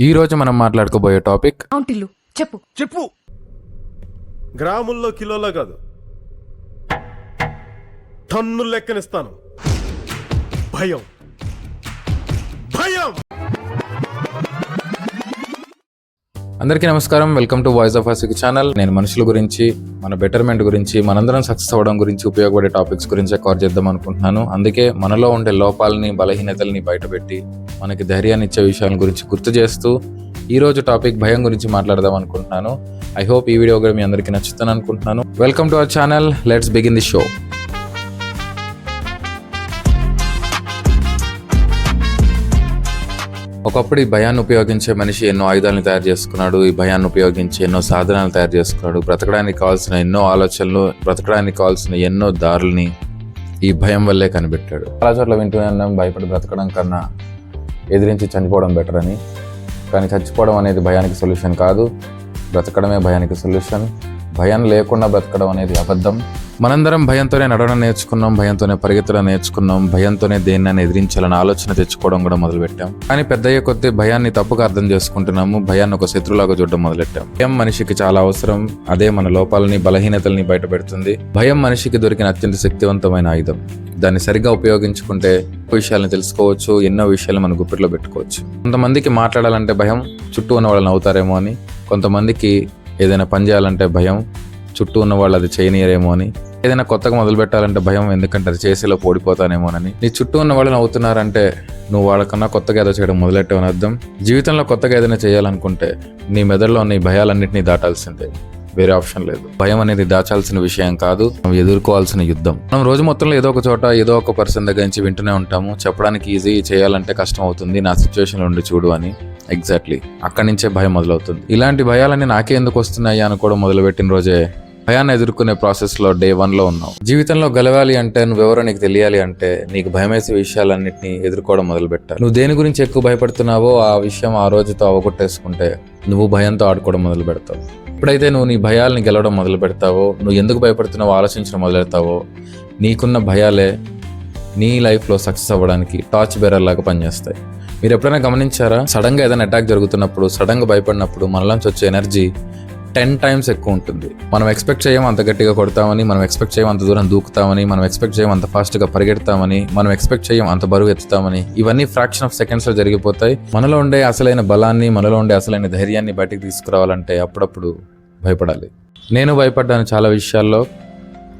ఈ రోజు మనం మాట్లాడుకోబోయే టాపిక్ అవుంటిల్లు చెప్పు. చెప్పు. గ్రాముల్లో కిలోలో కాదు. టన్ను లెక్కనిస్తాను. భయం. అందరికీ నమస్కారం. Welcome to voice of అసిక్ channel నేను మనుషుల గురించి మన బెటర్మెంట్ గురించి మనందరం సక్సెస్ అవ్వడం గురించి ఉపయోగపడే టాపిక్స్ గురించి కవర్ చేద్దాం అనుకుంటున్నాను. అందుకే మనలో ఉండే లోపాలని బలహీనతల్ని బయటపెట్టి మనకి ధైర్యాన్ని ఇచ్చే విషయాల గురించి గుర్తు చేస్తూ ఈ రోజు టాపిక్ భయం గురించి మాట్లాడదాం అనుకుంటున్నాను. ఐ హోప్ ఈ వీడియో కూడా మీ అందరికీ నచ్చుతాను అనుకుంటున్నాను welcome to our channel let's begin the show ఒకప్పుడు ఈ భయాన్ని ఉపయోగించే మనిషి ఎన్నో ఆయుధాలను తయారు చేసుకున్నాడు ఈ భయాన్ని ఉపయోగించి ఎన్నో సాధనాలు తయారు చేసుకున్నాడు బ్రతకడానికి కావాల్సిన ఎన్నో ఆలోచనలు బ్రతకడానికి కావాల్సిన ఎన్నో దారుల్ని ఈ భయం వల్లే కనిపెట్టాడు. చాలా చోట్ల వింటూనే ఉన్నాం భయపడి బ్రతకడం కన్నా ఎదిరించి చనిపోవడం బెటర్ అని. కానీ చచ్చిపోవడం అనేది భయానికి సొల్యూషన్ కాదు. బ్రతకడమే భయానికి సొల్యూషన్ భయం లేకుండా బ్రతకడం అనేది అబద్ధం. మనందరం భయంతోనే నడవడం నేర్చుకున్నాం భయంతోనే పరిగెత్తడం నేర్చుకున్నాం భయంతోనే దేన్ని ఎదిరించాలని ఆలోచన తెచ్చుకోవడం కూడా మొదలుపెట్టాం. కానీ పెద్దయ్యే కొద్దీ భయాన్ని తప్పుగా అర్థం చేసుకుంటున్నాము భయాన్ని ఒక శత్రులాగా చూడడం మొదలెట్టాం. భయం మనిషికి చాలా అవసరం అదే మన లోపాలని బలహీనతల్ని బయటపెడుతుంది. భయం మనిషికి దొరికిన అత్యంత శక్తివంతమైన ఆయుధం. దాన్ని సరిగ్గా ఉపయోగించుకుంటే విషయాలను తెలుసుకోవచ్చు ఎన్నో విషయాలు మన గుప్పిట్లో పెట్టుకోవచ్చు. కొంతమందికి మాట్లాడాలంటే భయం చుట్టూ ఉన్న వాళ్ళని అవుతారేమో అని. కొంతమందికి ఏదైనా పని చేయాలంటే భయం చుట్టూ ఉన్న వాళ్ళు అది చేయనీయరేమో అని. ఏదైనా కొత్తగా మొదలు పెట్టాలంటే భయం ఎందుకంటే అది చేసేలో పోడిపోతానేమోనని. నీ చుట్టూ ఉన్న వాళ్ళు నవ్వుతున్నారంటే నువ్వు వాళ్ళకన్నా కొత్తగా ఏదో చేయడం మొదలెట్టావని అర్థం? జీవితంలో కొత్తగా ఏదైనా చేయాలనుకుంటే నీ మెదడులో నీ భయాలన్నింటినీ దాటాల్సిందే. వేరే ఆప్షన్ లేదు. భయం అనేది దాచాల్సిన విషయం కాదు మనం ఎదుర్కోవాల్సిన యుద్ధం. మనం రోజు మొత్తంలో ఏదో ఒక చోట ఏదో ఒక పర్సన్ దగ్గర నుంచి వింటూనే ఉంటాము. చెప్పడానికి ఈజీ చేయాలంటే కష్టం అవుతుంది. నా సిచ్యువేషన్ ఉండి చూడు అని. ఎగ్జాక్ట్లీ. అక్కడి నుంచే భయం మొదలవుతుంది. ఇలాంటి భయాలన్నీ నాకే ఎందుకు వస్తున్నాయి అనుకోవడం మొదలుపెట్టిన రోజే భయాన్ని ఎదుర్కొనే ప్రాసెస్లో డే వన్లో ఉన్నావు. జీవితంలో గెలవాలి అంటే నువ్వెవరో నీకు తెలియాలి అంటే నీకు భయమేసే విషయాలన్నింటినీ ఎదుర్కోవడం మొదలు పెట్టాలి నువ్వు దేని గురించి ఎక్కువ భయపడుతున్నావో ఆ విషయం ఆ రోజుతో అవగొట్టేసుకుంటే నువ్వు భయంతో ఆడుకోవడం మొదలు పెడతావు ఎప్పుడైతే నువ్వు నీ భయాల్ని గెలవడం మొదలు పెడతావో నువ్వు ఎందుకు భయపడుతున్నావో ఆలోచించడం మొదలెడతావో నీకున్న భయాలే నీ లైఫ్లో సక్సెస్ అవ్వడానికి టార్చ్ బేరర్ లాగా పనిచేస్తాయి. మీరు ఎప్పుడైనా గమనించారా? సడన్గా ఏదైనా అటాక్ జరుగుతున్నప్పుడు సడన్గా భయపడినప్పుడు మనలోంచి వచ్చే ఎనర్జీ టెన్ టైమ్స్ ఎక్కువ ఉంటుంది. మనం ఎక్స్పెక్ట్ చేయం అంత గట్టిగా కొడతామని మనం ఎక్స్పెక్ట్ చేయం అంత దూరం దూకుతామని మనం ఎక్స్పెక్ట్ చేయం అంత ఫాస్ట్గా పరిగెడతామని మనం ఎక్స్పెక్ట్ చేయం అంత బరువు ఎత్తుతామని ఇవన్నీ ఫ్రాక్షన్ ఆఫ్ సెకండ్స్లో జరిగిపోతాయి. మనలో ఉండే అసలైన బలాన్ని మనలో ఉండే అసలైన ధైర్యాన్ని బయటికి తీసుకురావాలంటే అప్పుడప్పుడు భయపడాలి. నేను భయపడ్డాను చాలా విషయాల్లో.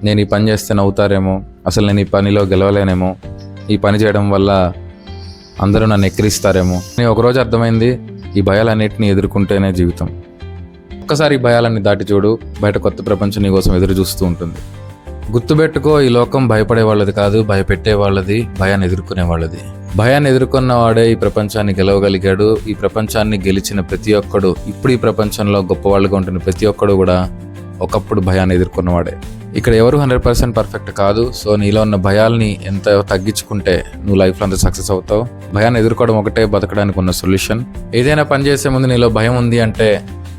నేను ఈ పని చేస్తే నవ్వుతారేమో అసలు నేను ఈ పనిలో గెలవలేనేమో ఈ పని చేయడం వల్ల అందరూ నన్ను ఎక్కిరిస్తారేమో. నేను ఒకరోజు అర్థమైంది ఈ భయాలన్నింటినీ ఎదుర్కొంటేనే జీవితం. ఒక్కసారి భయాలన్నీ దాటి చూడు బయట కొత్త ప్రపంచం నీ కోసం ఎదురు చూస్తూ ఉంటుంది. గుర్తుపెట్టుకో ఈ లోకం భయపడే వాళ్ళది కాదు భయపెట్టే వాళ్ళది భయాన్ని ఎదుర్కొనే వాళ్ళది. భయాన్ని ఎదుర్కొన్న వాడే ఈ ప్రపంచాన్ని గెలవగలిగాడు. ఈ ప్రపంచాన్ని గెలిచిన ప్రతి ఒక్కడు ఇప్పుడు ఈ ప్రపంచంలో గొప్పవాళ్ళుగా ఉంటున్న ప్రతి ఒక్కడు కూడా ఒకప్పుడు భయాన్ని ఎదుర్కొన్నవాడే ఇక్కడ ఎవరు హండ్రెడ్ పర్సెంట్ పర్ఫెక్ట్ కాదు. సో నీలో ఉన్న భయాల్ని ఎంత తగ్గించుకుంటే నువ్వు లైఫ్లో అంత సక్సెస్ అవుతావు? భయాన్ని ఎదుర్కోవడం ఒకటే బతకడానికి ఉన్న సొల్యూషన్. ఏదైనా పని చేసే ముందు నీలో భయం ఉంది అంటే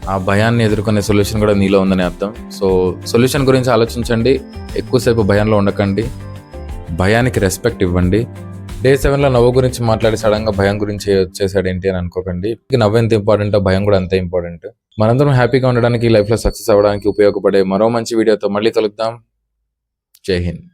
ఆ భయాన్ని ఎదుర్కొనే సొల్యూషన్ కూడా నీలో ఉందని అర్థం. సో సొల్యూషన్ గురించి ఆలోచించండి. ఎక్కువసేపు భయంలో ఉండకండి. భయానికి రెస్పెక్ట్ ఇవ్వండి. డే సెవెన్లో నవ్వు గురించి మాట్లాడి సడన్గా భయం గురించి వచ్చేసాడు ఏంటి అని అనుకోకండి. నవ్వు ఎంత ఇంపార్టెంట్ భయం కూడా అంతే ఇంపార్టెంట్. మనందరం హ్యాపీగా ఉండడానికి లైఫ్లో సక్సెస్ అవ్వడానికి ఉపయోగపడే మరో మంచి వీడియోతో మళ్ళీ కలుద్దాం. జై హింద్.